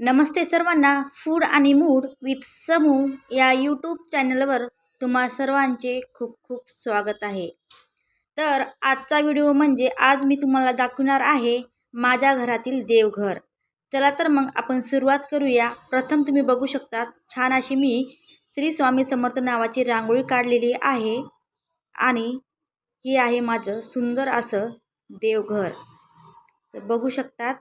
नमस्ते सर्वांना फूड आणि mood with समू या यूट्यूब चॅनलवर तुम्हा सर्वांचे खूप खूप स्वागत आहे. तर आजचा व्हिडिओ म्हणजे आज मी तुम्हाला दाखवणार आहे माझ्या घरातील देवघर. चला तर मग आपण सुरुवात करूया. प्रथम तुम्ही बघू शकता छान अशी मी श्री स्वामी समर्थ नावाची रांगोळी काढलेली आहे आणि हे आहे माझं सुंदर असं देवघर. तर बघू शकतात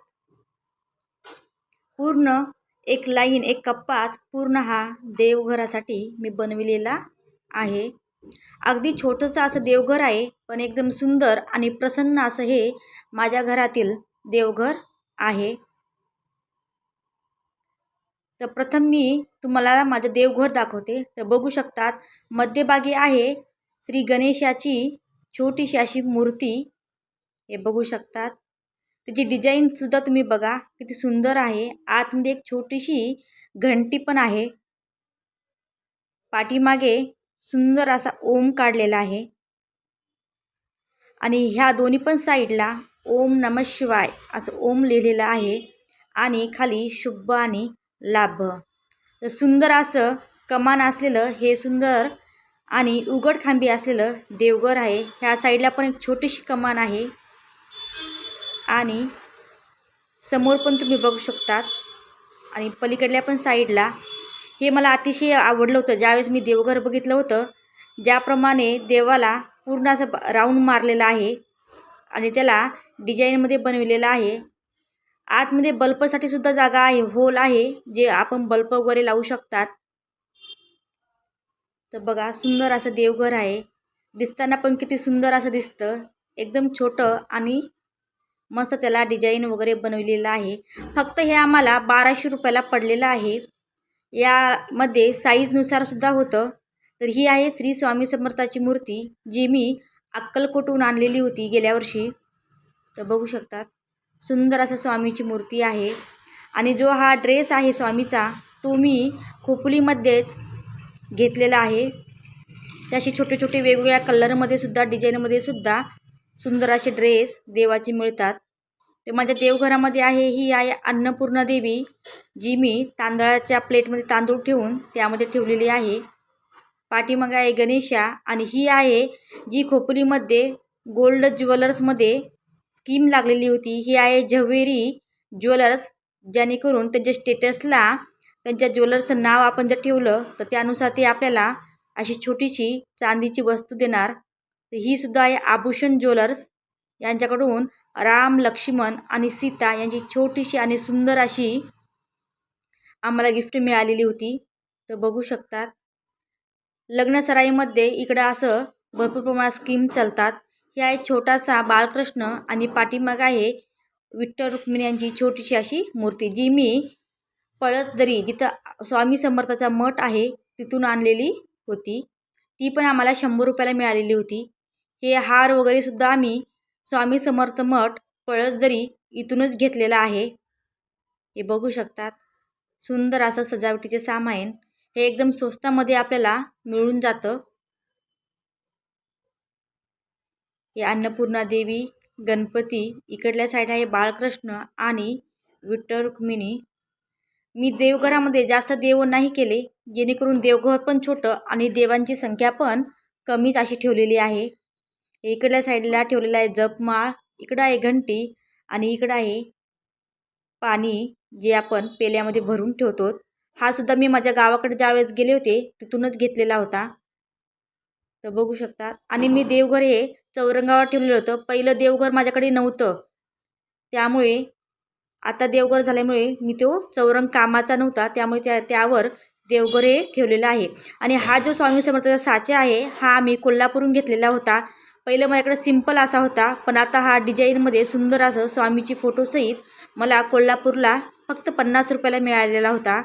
पूर्ण एक लाईन एक कप्पाच पूर्ण हा देवघरासाठी मी बनविलेला आहे. अगदी छोटंसं असं देवघर आहे पण एकदम सुंदर आणि प्रसन्न असं हे माझ्या घरातील देवघर आहे. तर प्रथम मी तुम्हाला माझं देवघर दाखवते. तर बघू शकतात मध्यभागी आहे श्री गणेशाची छोटीशी अशी मूर्ती. हे बघू शकतात. त्याची डिझाईनसुद्धा तुम्ही बघा किती सुंदर आहे. आतमध्ये एक छोटीशी घंटी पण आहे. पाठीमागे सुंदर असा ओम काढलेला आहे. आणि ह्या दोन्ही पण साईडला ओम नम शिवाय असं ओम लिहिलेलं आहे. आणि खाली शुभ आणि लाभ. तर सुंदर असं कमान असलेलं हे सुंदर आणि उघड खांबी असलेलं देवघर आहे. ह्या साईडला पण एक छोटीशी कमान आहे. आणि समोर पण तुम्ही बघू शकतात. आणि पलीकडल्या पण साईडला हे मला अतिशय आवडलं होतं. ज्यावेळेस मी देवघर बघितलं होतं ज्याप्रमाणे देवाला पूर्ण असं राऊंड मारलेलं आहे आणि त्याला डिझाईनमध्ये बनविलेलं आहे. आतमध्ये बल्बसाठी सुद्धा जागा आहे होल आहे जे आपण बल्ब वगैरे लावू शकतात. तर बघा सुंदर असं देवघर आहे. दिसताना पण किती सुंदर असं दिसतं. एकदम छोटं आणि मस्त त्याला डिझाईन वगैरे बनवलेलं आहे. फक्त हे आम्हाला बाराशे रुपयाला पडलेलं आहे. यामध्ये साईजनुसार सुद्धा होतं. तर ही आहे श्री स्वामी समर्थाची मूर्ती जी मी अक्कलकोटहून आणलेली होती गेल्या वर्षी. तर बघू शकतात. सुंदर असा स्वामीची मूर्ती आहे. आणि जो हा ड्रेस आहे स्वामीचा तो मी खोपोलीमध्येच घेतलेला आहे. त्याशी छोटे छोटे वेगवेगळ्या कलरमध्ये सुद्धा डिझाईनमध्ये सुद्धा सुंदर असे ड्रेस देवाचे मिळतात. ते माझ्या देवघरामध्ये आहे ही आहे अन्नपूर्णा देवी जी मी तांदळाच्या प्लेटमध्ये तांदूळ ठेवून त्यामध्ये ठेवलेली आहे. पाठीमागे आहे गणेशा आणि ही आहे जी खोपरीमध्ये गोल्ड ज्वेलर्समध्ये स्कीम लागलेली होती. ही आहे झवेरी ज्वेलर्स जेणेकरून त्यांच्या स्टेटसला त्यांच्या ज्वेलर्सचं नाव आपण जर ठेवलं तर त्यानुसार ते आपल्याला अशी छोटीशी चांदीची वस्तू देणार. तर ही सुद्धा आहे आभूषण ज्वेलर्स. यांच्याकडून राम लक्ष्मण आणि सीता यांची छोटीशी आणि सुंदर अशी आम्हाला गिफ्ट मिळालेली होती. तर बघू शकतात. लग्नसराईमध्ये इकडं असं भरपूर प्रमाणात स्कीम चालतात. हे आहे छोटासा बाळकृष्ण आणि पाठीमाग आहे विठ्ठल रुक्मिणी यांची छोटीशी अशी मूर्ती जी मी पळसदरी जिथं स्वामी समर्थाचा मठ आहे तिथून आणलेली होती. ती पण आम्हाला शंभर रुपयाला मिळालेली होती. हे हार वगैरे सुद्धा आम्ही स्वामी समर्थ मठ पळसदरी इथूनच घेतलेला आहे. हे बघू शकतात. सुंदर असं सजावटीचे सामान हे एकदम स्वस्तामध्ये आपल्याला मिळून जातं. हे अन्नपूर्णा देवी गणपती इकडल्या साईड आहे बाळकृष्ण आणि विठ्ठल रुक्मिणी मी देवघरामध्ये जास्त देव नाही केले. जेणेकरून देवघर पण छोटं आणि देवांची संख्या पण कमीच अशी ठेवलेली आहे. इकडल्या साईडला ठेवलेला आहे जपमाळ इकडं आहे घंटी आणि इकडं आहे पाणी जे आपण पेल्यामध्ये भरून ठेवतो. हा सुद्धा मी माझ्या गावाकडे ज्यावेळेस गेले होते तिथूनच घेतलेला होता. तर बघू शकता. आणि मी देवघर हे चौरंगावर ठेवलेलं होतं. पहिलं देवघर माझ्याकडे नव्हतं. त्यामुळे आता देवघर झाल्यामुळे मी तो चौरंग कामाचा नव्हता. त्यामुळे त्या त्यावर देवघर हे ठेवलेलं आहे. आणि हा जो स्वामी समर्थाचा साचा आहे हा आम्ही कोल्हापूरून घेतलेला होता. पहिलं माझ्याकडे सिंपल असा होता पण आता हा डिझाईनमध्ये सुंदर असं स्वामीची फोटोसहित मला कोल्हापूरला फक्त पन्नास रुपयाला मिळालेला होता.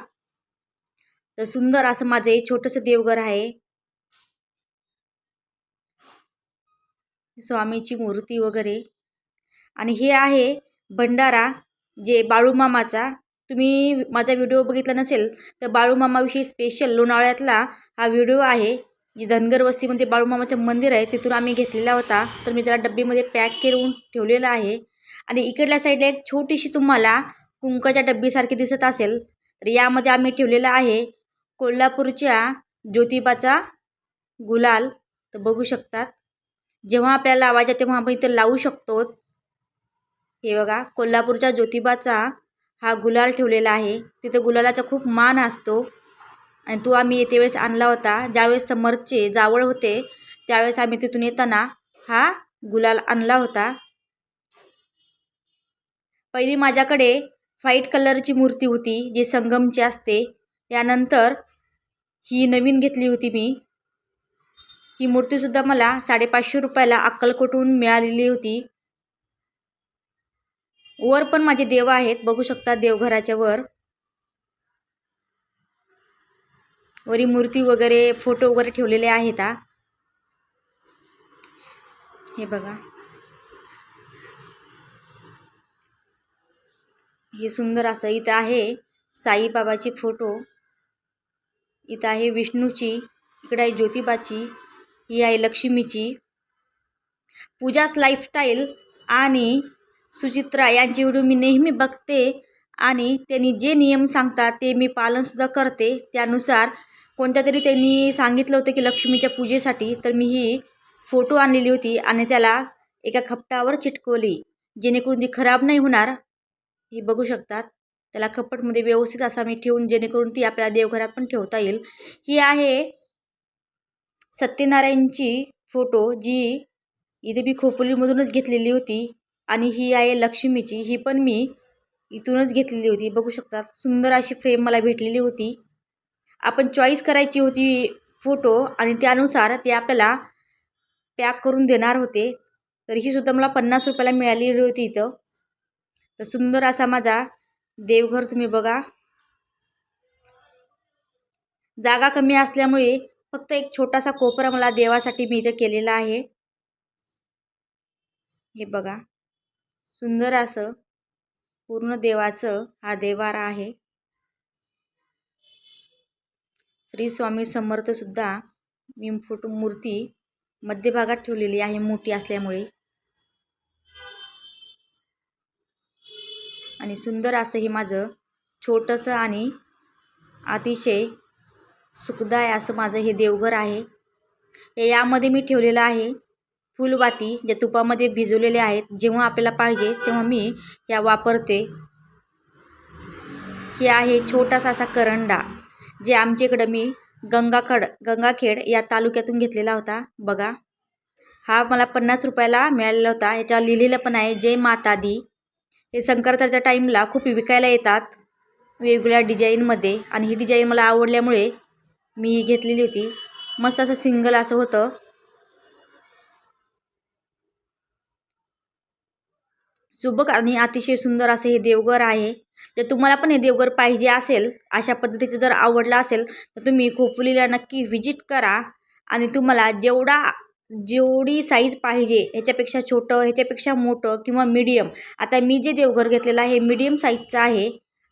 तर सुंदर असं माझं हे छोटंसं देवघर आहे. स्वामीची मूर्ती वगैरे. आणि हे आहे भंडारा जे बाळूमामाचा तुम्ही माझा व्हिडिओ बघितला नसेल तर बाळूमामाविषयी स्पेशल लोणावळ्यातला हा व्हिडिओ आहे. जी धनगर वस्तीमध्ये बाळूमामाचं मंदिर आहे तिथून आम्ही घेतलेला होता. तर मी त्याला डब्बीमध्ये पॅक करून ठेवलेला आहे. आणि इकडल्या साईडला एक छोटीशी तुम्हाला कुंकाच्या डब्बीसारखी दिसत असेल तर यामध्ये आम्ही ठेवलेला आहे कोल्हापूरच्या ज्योतिबाचा गुलाल. तर बघू शकतात. जेव्हा आपल्याला लावायचा तेव्हा आपण इथे लावू शकतो. हे बघा कोल्हापूरच्या ज्योतिबाचा हा गुलाल ठेवलेला आहे. तिथं गुलालाचा खूप मान असतो. आणि तो आम्ही येते वेळेस आणला होता. ज्यावेळेस समरचे जावळ होते त्यावेळेस आम्ही तिथून येताना हा गुलाल आणला होता. पहिली माझ्याकडे व्हाईट कलरची मूर्ती होती जी संगमची असते. यानंतर ही नवीन घेतली होती मी. ही मूर्तीसुद्धा मला साडेपाचशे रुपयाला अक्कलकोटून मिळालेली होती. वर पण माझे देव आहेत. बघू शकता देवघराच्या वर. वरी मूर्ती वगैरे फोटो वगैरे ठेवलेले आहेत हा. हे बघा. हे सुंदर असं इथं आहे साईबाबाचे फोटो. इथं आहे विष्णूची इकडे आहे ज्योतिबाची ही आहे लक्ष्मीची. पूजाच लाईफस्टाईल आणि सुचित्रा यांचे व्हिडिओ मी नेहमी बघते आणि त्यांनी जे नियम सांगतात ते मी पालनसुद्धा करते. त्यानुसार कोणत्या तरी त्यांनी सांगितलं होतं की लक्ष्मीच्या पूजेसाठी तर मी ही फोटो आणलेली होती आणि त्याला एका खपटावर चिटकवली जेणेकरून ती खराब नाही होणार. हे बघू शकतात. त्याला खपटमध्ये व्यवस्थित असा मी ठेवून जेणेकरून ती आपल्याला देवघरात पण ठेवता येईल. ही आहे सत्यनारायणची फोटो जी इथे मी खोपोलीमधूनच घेतलेली होती. आणि ही आहे लक्ष्मीची. ही पण मी इथूनच घेतलेली होती. बघू शकतात. सुंदर अशी फ्रेम मला भेटलेली होती. आपण चॉईस करायची होती फोटो आणि त्यानुसार ते आपल्याला पॅक करून देणार होते. तर ही सुद्धा मला पन्नास रुपयाला मिळालेली होती इथं. तर सुंदर असा माझा देवघर तुम्ही बघा. जागा कमी असल्यामुळे फक्त एक छोटासा कोपरा मला देवासाठी मी इथं केलेला आहे. हे बघा. सुंदर असं पूर्ण देवाचं हा देवारा आहे. श्री स्वामी समर्थ सुद्धा मी फोटो मूर्ती मध्यभागात ठेवलेली आहे मोठी असल्यामुळे. आणि सुंदर असं हे माझं छोटंसं आणि अतिशय सुखदाय असं माझं हे देवघर आहे. यामध्ये मी ठेवलेलं आहे फुलवाती ज्या तुपामध्ये भिजवलेले आहेत. जेव्हा आपल्याला पाहिजे तेव्हा मी या वापरते. हे आहे छोटासा असा करंडा. जे आमच्या इकडं मी गंगाखड गंगाखेड या तालुक्यातून घेतलेला होता. बघा. हा मला पन्नास रुपयाला मिळालेला होता. याच्यावर लिहिलेलं पण आहे जय माता दी. हे संक्रांतीच्या टाईमला खूप विकायला येतात वेगवेगळ्या डिझाईनमध्ये आणि ही डिझाईन मला आवडल्यामुळे मी घेतलेली होती. मस्त असं सिंगल असं होतं. सुबक आणि अतिशय सुंदर असे हे देवघर आहे. तर तुम्हाला पण हे देवघर पाहिजे असेल अशा पद्धतीचं जर आवडलं असेल तर तुम्ही खोपोलीला नक्की व्हिजिट करा आणि तुम्हाला जेवढा जेवढी साईज पाहिजे ह्याच्यापेक्षा छोटं ह्याच्यापेक्षा मोठं किंवा मीडियम आता मी जे देवघर घेतलेलं आहे मीडियम साईजचं आहे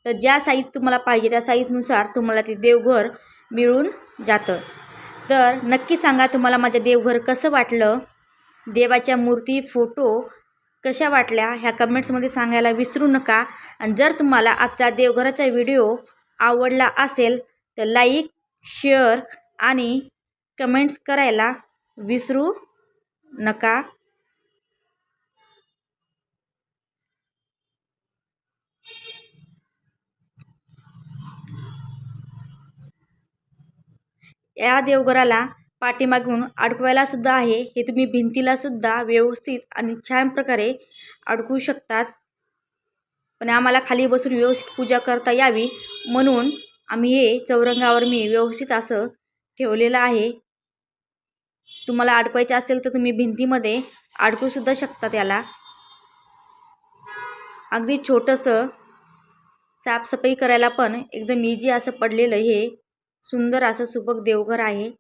तर ज्या साईज तुम्हाला पाहिजे त्या साईजनुसार तुम्हाला ते देवघर मिळून जातं. तर नक्की सांगा तुम्हाला माझं देवघर कसं वाटलं? देवाच्या मूर्ती फोटो कशा वाटल्या ह्या कमेंट्समध्ये सांगायला विसरू नका. आणि जर तुम्हाला आजचा देवघराचा व्हिडिओ आवडला असेल तर लाईक शेअर आणि कमेंट्स करायला विसरू नका. या देवघराला पाठीमागून अडकवायला सुद्धा आहे हे तुम्ही भिंतीला सुद्धा व्यवस्थित आणि छान प्रकारे अडकू शकतात. पण आम्हाला खाली बसून व्यवस्थित पूजा करता यावी म्हणून आम्ही हे चौरंगावर मी व्यवस्थित असं ठेवलेलं आहे. तुम्हाला अडकवायचं असेल तर तुम्ही भिंतीमध्ये अडकूसुद्धा शकता त्याला. अगदी छोटंसं साफसफाई करायला पण एकदम इजी असं पडलेलं हे सुंदर असं सुबक देवघर आहे.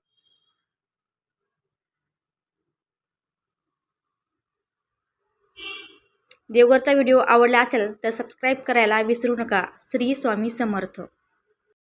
देवघरचा व्हिडिओ आवडला असेल तर सबस्क्राईब करायला विसरू नका. श्री स्वामी समर्थ.